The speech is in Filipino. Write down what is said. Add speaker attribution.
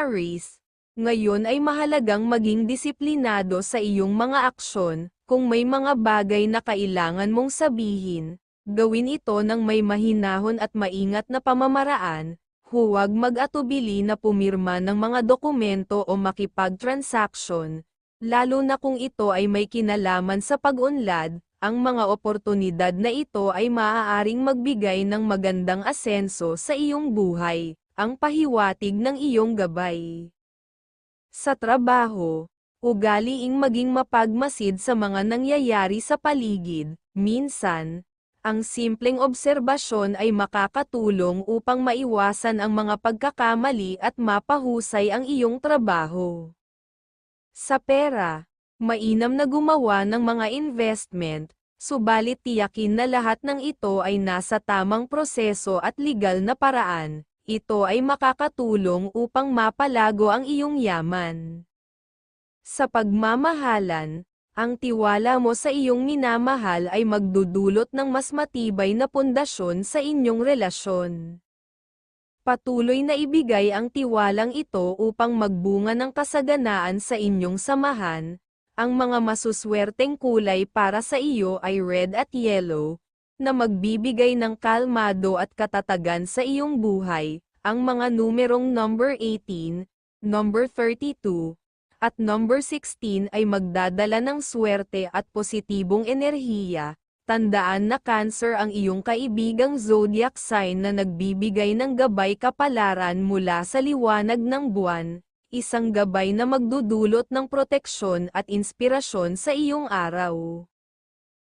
Speaker 1: Aries, ngayon ay mahalagang maging disiplinado sa iyong mga aksyon, kung may mga bagay na kailangan mong sabihin, gawin ito ng may mahinahon at maingat na pamamaraan, huwag mag-atubili na pumirma ng mga dokumento o makipag-transaction, lalo na kung ito ay may kinalaman sa pag-unlad, ang mga oportunidad na ito ay maaaring magbigay ng magandang asenso sa iyong buhay, ang pahiwatig ng iyong gabay. Sa trabaho, ugaliing maging mapagmasid sa mga nangyayari sa paligid, minsan, ang simpleng obserbasyon ay makakatulong upang maiwasan ang mga pagkakamali at mapahusay ang iyong trabaho. Sa pera, mainam na gumawa ng mga investment, subalit tiyakin na lahat ng ito ay nasa tamang proseso at legal na paraan, ito ay makakatulong upang mapalago ang iyong yaman. Sa pagmamahalan, ang tiwala mo sa iyong minamahal ay magdudulot ng mas matibay na pundasyon sa inyong relasyon. Patuloy na ibigay ang tiwalang ito upang magbunga ng kasaganaan sa inyong samahan, ang mga masuswerteng kulay para sa iyo ay red at yellow, na magbibigay ng kalmado at katatagan sa iyong buhay, ang mga numerong number 18, number 32, at number 16 ay magdadala ng swerte at positibong enerhiya. Tandaan na Cancer ang iyong kaibigang zodiac sign na nagbibigay ng gabay kapalaran mula sa liwanag ng buwan, isang gabay na magdudulot ng proteksyon at inspirasyon sa iyong araw.